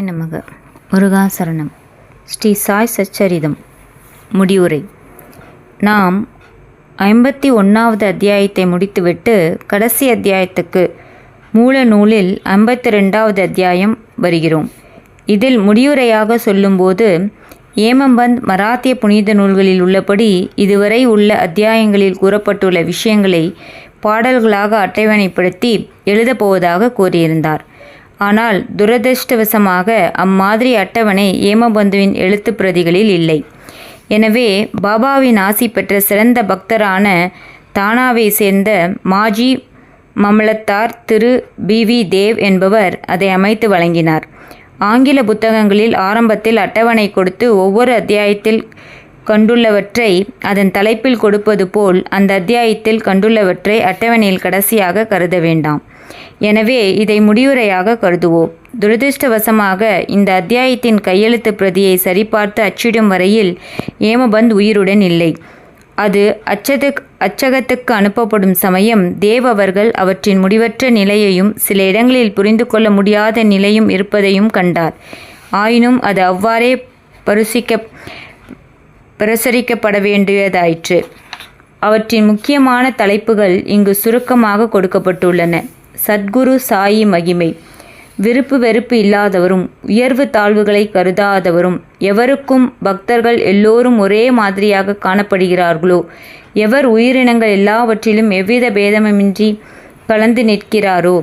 நமக. முருகாசரணம் ஸ்ரீ சாய் சச்சரிதம். முடிவுரை. நாம் ஐம்பத்தி ஒன்றாவது அத்தியாயத்தை முடித்துவிட்டு கடைசி அத்தியாயத்துக்கு மூல நூலில் ஐம்பத்தி ரெண்டாவது அத்தியாயம் வருகிறோம். இதில் முடிவுரையாக சொல்லும்போது ஏமம்பந்த் மராத்திய புனித நூல்களில் உள்ளபடி இதுவரை உள்ள அத்தியாயங்களில் கூறப்பட்டுள்ள விஷயங்களை பாடல்களாக அட்டவணைப்படுத்தி எழுதப்போவதாக கூறியிருந்தார். ஆனால் துரதிருஷ்டவசமாக அம்மாதிரி அட்டவணை ஏமபந்துவின் எழுத்துப் பிரதிகளில் இல்லை. எனவே பாபாவின் ஆசி பெற்ற சிறந்த பக்தரான தானாவை சேர்ந்த மாஜி மமலத்தார் திரு பி வி தேவ் என்பவர் அதை அமைத்து வழங்கினார். ஆங்கில புத்தகங்களில் ஆரம்பத்தில் அட்டவணை கொடுத்து ஒவ்வொரு அத்தியாயத்தில் கண்டுள்ளவற்றை அதன் தலைப்பில் கொடுப்பது போல் அந்த அத்தியாயத்தில் கண்டுள்ளவற்றை அட்டவணையில் கடைசியாக கருத வேண்டாம். எனவே இதை முடிவுரையாக கருதுவோம். துரதிருஷ்டவசமாக இந்த அத்தியாயத்தின் கையெழுத்து பிரதியை சரிபார்த்து அச்சிடும் வரையில் ஏமபந்த் உயிருடன் இல்லை. அது அச்சது அச்சகத்துக்கு அனுப்பப்படும் சமயம் தேவ் அவர்கள் அவற்றின் முடிவற்ற நிலையையும் சில இடங்களில் புரிந்து கொள்ள முடியாத நிலையும் இருப்பதையும் கண்டார். ஆயினும் அது அவ்வாறே பரிசிக்க பிரசரிக்கப்பட வேண்டியதாயிற்று. அவற்றின் முக்கியமான தலைப்புகள் இங்கு சுருக்கமாக கொடுக்கப்பட்டுள்ளன. சத்குரு சாயி மகிமை. விருப்பு வெறுப்பு இல்லாதவரும் உயர்வு தாழ்வுகளை கருதாதவரும் எவருக்கும் பக்தர்கள் எல்லோரும் ஒரே மாதிரியாக காணப்படுகிறார்களோ எவர் உயிரினங்கள் எல்லாவற்றிலும் எவ்வித பேதமின்றி கலந்து நிற்கிறாரோ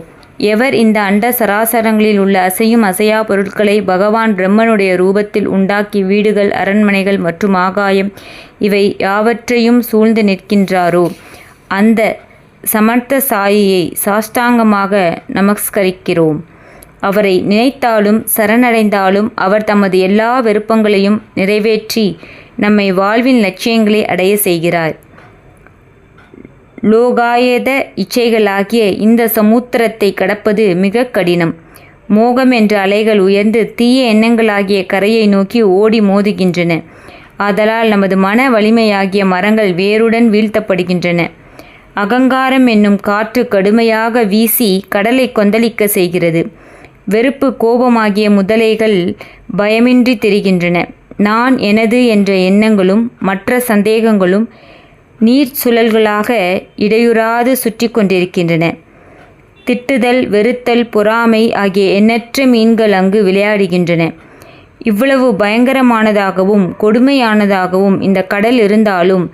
எவர் இந்த அண்ட சராசரங்களில் உள்ள அசையும் அசையா பொருட்களை பகவான் பிரம்மனுடைய ரூபத்தில் உண்டாக்கி வீடுகள் அரண்மனைகள் மற்றும் ஆகாயம் இவை யாவற்றையும் சூழ்ந்து நிற்கின்றாரோ அந்த சமர்த்த சாயியை சாஷ்டாங்கமாக நமஸ்கரிக்கிறோம். அவரை நினைத்தாலும் சரணடைந்தாலும் அவர் தமது எல்லா விருப்பங்களையும் நிறைவேற்றி நம்மை வாழ்வின் லட்சியங்களை அடைய செய்கிறார். லோகாயத இச்சைகளாகிய இந்த சமுத்திரத்தை கடப்பது மிக கடினம். மோகம் என்ற அலைகள் உயர்ந்து தீய எண்ணங்களாகிய கரையை நோக்கி ஓடி மோதுகின்றன. ஆதலால் நமது மன வலிமையாகிய மரங்கள் வேருடன் வீழ்த்தப்படுகின்றன. அகங்காரம் என்னும் காற்று கடுமையாக வீசி கடலை கொந்தளிக்க செய்கிறது. வெறுப்பு கோபமாகிய முதலைகள் பயமின்றி தெரிகின்றன. நான் எனது என்ற எண்ணங்களும் மற்ற சந்தேகங்களும் நீர் சுழல்களாக இடையுறாது சுற்றி கொண்டிருக்கின்றன. திட்டுதல் வெறுத்தல் பொறாமை ஆகிய எண்ணற்ற மீன்கள் அங்கு விளையாடுகின்றன. இவ்வளவு பயங்கரமானதாகவும் கொடுமையானதாகவும் இந்த கடல் இருந்தாலும்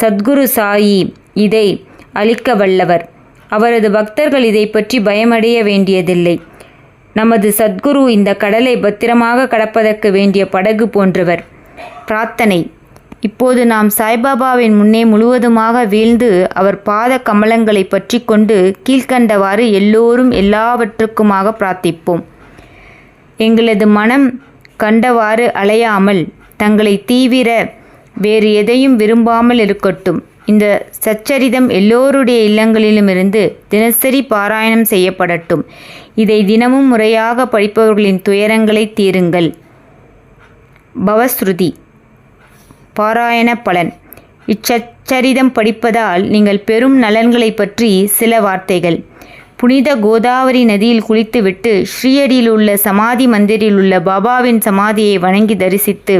சத்குரு சாயி இதை அளிக்க வல்லவர் அவரது பக்தர்கள் இதை பற்றி பயமடைய வேண்டியதில்லை. நமது சத்குரு இந்த கடலை பத்திரமாக கடப்பதற்கு வேண்டிய படகு போன்றவர். பிரார்த்தனை. இப்போது நாம் சாய்பாபாவின் முன்னே முழுவதுமாக வீழ்ந்து அவர் பாத கமலங்களை பற்றி கொண்டு கீழ்கண்டவாறு எல்லோரும் எல்லாவற்றுக்குமாக பிரார்த்திப்போம். எங்களது மனம் கண்டவாறு அலையாமல் தங்களை தீவிர வேறு எதையும் விரும்பாமல் இருக்கட்டும். இந்த சச்சரிதம் எல்லோருடைய இல்லங்களிலுமிருந்து தினசரி பாராயணம் செய்யப்படட்டும். இதை தினமும் முறையாக படிப்பவர்களின் துயரங்களை தீருங்கள். பவஸ்ருதி. பாராயண பலன். இச்சச்சரிதம் படிப்பதால் நீங்கள் பெரும் நலன்களை பற்றி சில வார்த்தைகள். புனித கோதாவரி நதியில் குளித்துவிட்டு ஸ்ரீயடியில் உள்ள சமாதி மந்திரில் உள்ள பாபாவின் சமாதியை வணங்கி தரிசித்து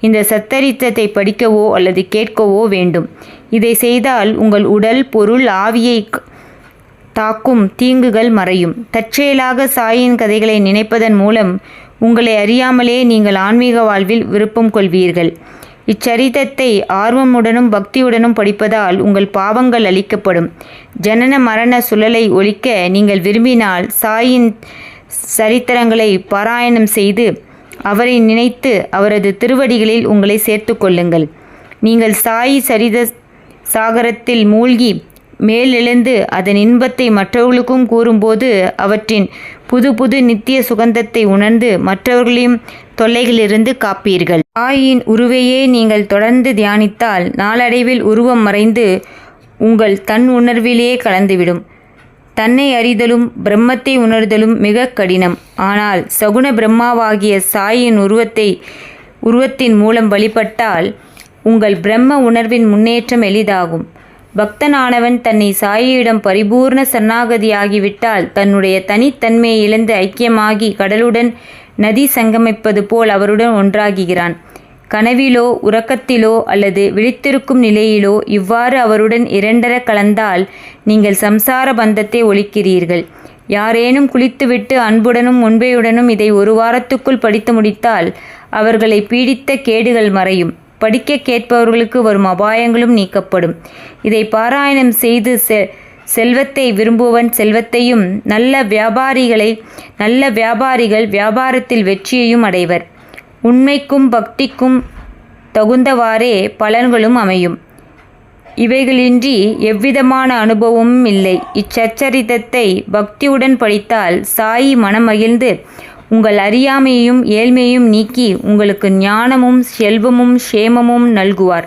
இந்த சத்தரித்தத்தை படிக்கவோ அல்லது கேட்கவோ வேண்டும். இதை செய்தால் உங்கள் உடல் பொருள் ஆவியை தாக்கும் தீங்குகள் மறையும். தற்செயலாக சாயின் கதைகளை நினைப்பதன் மூலம் உங்களை அறியாமலே நீங்கள் ஆன்மீக வாழ்வில் விருப்பம் கொள்வீர்கள். இச்சரித்தத்தை ஆர்வமுடனும் பக்தியுடனும் படிப்பதால் உங்கள் பாவங்கள் அளிக்கப்படும் ஜனன மரண சுழலை ஒழிக்க நீங்கள் விரும்பினால் சாயின் சரித்திரங்களை பாராயணம் செய்து அவரை நினைத்து அவரது திருவடிகளில் உங்களை சேர்த்து கொள்ளுங்கள். நீங்கள் சாயி சரித சாகரத்தில் மூழ்கி மேலெழுந்து அதன் இன்பத்தை மற்றவர்களுக்கும் கூறும்போது அவற்றின் புது புது நித்திய சுகந்தத்தை உணர்ந்து மற்றவர்களையும் தொல்லைகளிலிருந்து காப்பீர்கள். தாயின் உருவையே நீங்கள் தொடர்ந்து தியானித்தால் நாளடைவில் உருவம் மறைந்து உங்கள் தன் உணர்விலேயே கலந்துவிடும். தன்னை அறிதலும் பிரம்மத்தை உணர்தலும் மிக கடினம். ஆனால் சகுன பிரம்மாவாகிய சாயின் உருவத்தை உருவத்தின் மூலம் வழிபட்டால் உங்கள் பிரம்ம உணர்வின் முன்னேற்றம் எளிதாகும். பக்தனானவன் தன்னை சாயியிடம் பரிபூர்ண சரணாகதியாகிவிட்டால் தன்னுடைய தனித்தன்மையை இழந்து ஐக்கியமாகி கடலுடன் நதி சங்கமிப்பது போல் அவருடன் ஒன்றாகுகிறான் கனவிலோ உறக்கத்திலோ அல்லது விழித்திருக்கும் நிலையிலோ இவ்வாறு அவருடன் இரண்டர கலந்தால் நீங்கள் சம்சார பந்தத்தை ஒழிக்கிறீர்கள். யாரேனும் குளித்துவிட்டு அன்புடனும் உண்மையுடனும் இதை ஒரு வாரத்துக்குள் படித்து முடித்தால் அவர்களை பீடித்த கேடுகள் மறையும். படிக்க கேட்பவர்களுக்கு வரும் அபாயங்களும் நீக்கப்படும். இதை பாராயணம் செய்து செ செல்வத்தை விரும்புவன் செல்வத்தையும் நல்ல வியாபாரிகளை நல்ல வியாபாரிகள் வியாபாரத்தில் வெற்றியையும் அடைவர். உண்மைக்கும் பக்திக்கும் தகுந்தவாறே பலன்களும் அமையும். இவைகளின்றி எவ்விதமான அனுபவமும் இல்லை. இச்சச்சரிதத்தை பக்தியுடன் படித்தால் சாயி மனமகிழ்ந்து உங்கள் அறியாமையையும் ஏழ்மையையும் நீக்கி உங்களுக்கு ஞானமும் செல்வமும் சேமமும் நல்குவார்.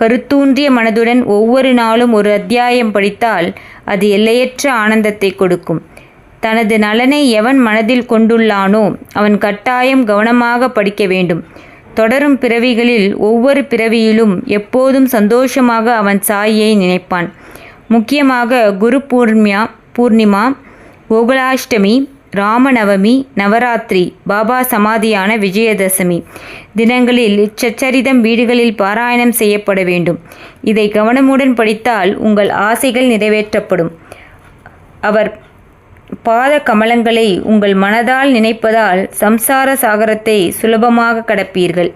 கருத்தூன்றிய மனதுடன் ஒவ்வொரு நாளும் ஒரு அத்தியாயம் படித்தால் அது எல்லையற்ற ஆனந்தத்தை கொடுக்கும். தனது நலனை எவன் மனதில் கொண்டுள்ளானோ அவன் கட்டாயம் கவனமாக படிக்க வேண்டும். தொடரும் பிறவிகளில் ஒவ்வொரு பிறவியிலும் எப்போதும் சந்தோஷமாக அவன் சாயை நினைப்பான். முக்கியமாக குரு பூர்ணிமா பூர்ணிமா கோகுலாஷ்டமி ராமநவமி நவராத்திரி பாபா சமாதியான விஜயதசமி தினங்களில் இச்சச்சரிதம் வீடுகளில் பாராயணம் செய்யப்பட வேண்டும். இதை கவனமுடன் படித்தால் உங்கள் ஆசைகள் நிறைவேற்றப்படும். அவர் பாத கமலங்களை உங்கள் மனதால் நினைப்பதால் சம்சார சாகரத்தை சுலபமாக கடப்பீர்கள்.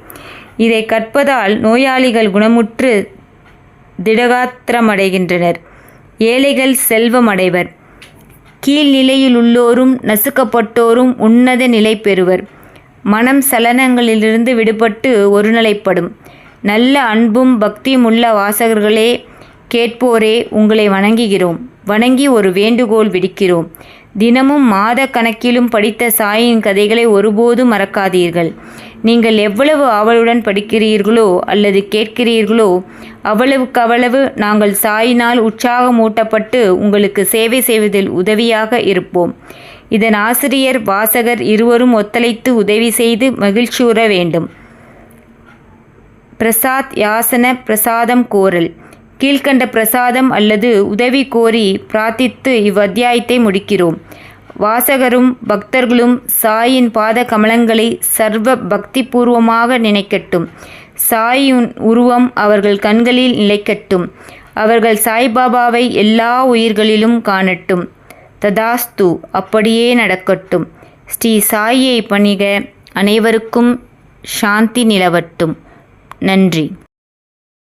இதை கற்பதால் நோயாளிகள் குணமுற்று திடகாத்திரமடைகின்றனர். ஏழைகள் செல்வமடைவர். அடைவர் உள்ளோரும் நசுக்கப்பட்டோரும் உன்னத நிலை பெறுவர். மனம் சலனங்களிலிருந்து விடுபட்டு ஒருநிலைப்படும். நல்ல அன்பும் பக்தியும் உள்ள வாசகர்களே கேட்போரே உங்களை வணங்குகிறோம். வணங்கி ஒரு வேண்டுகோள் விடுக்கிறோம். தினமும் மாத கணக்கிலும் படித்த சாயின் கதைகளை ஒருபோதும் மறக்காதீர்கள். நீங்கள் எவ்வளவு ஆவலுடன் படிக்கிறீர்களோ அல்லது கேட்கிறீர்களோ அவ்வளவுக்கவ்வளவு நாங்கள் சாயினால் உற்சாகமூட்டப்பட்டு உங்களுக்கு சேவை செய்வதில் உதவியாக இருப்போம். இதன் ஆசிரியர் வாசகர் இருவரும் ஒத்துழைத்து உதவி செய்து மகிழ்ச்சியுற வேண்டும். பிரசாத் யாசன பிரசாதம் கோரல். கீழ்கண்ட பிரசாதம் அல்லது உதவி கோரி பிரார்த்தித்து இவ்வத்தியாயத்தை முடிக்கிறோம். வாசகரும் பக்தர்களும் சாயின் பாத கமலங்களை சர்வ பக்தி பூர்வமாக நினைக்கட்டும். சாயின் உருவம் அவர்கள் கண்களில் நிலைக்கட்டும். அவர்கள் சாய்பாபாவை எல்லா உயிர்களிலும் காணட்டும். ததாஸ்து அப்படியே நடக்கட்டும். ஸ்ரீ சாயை பணிக அனைவருக்கும் சாந்தி நிலவட்டும். நன்றி.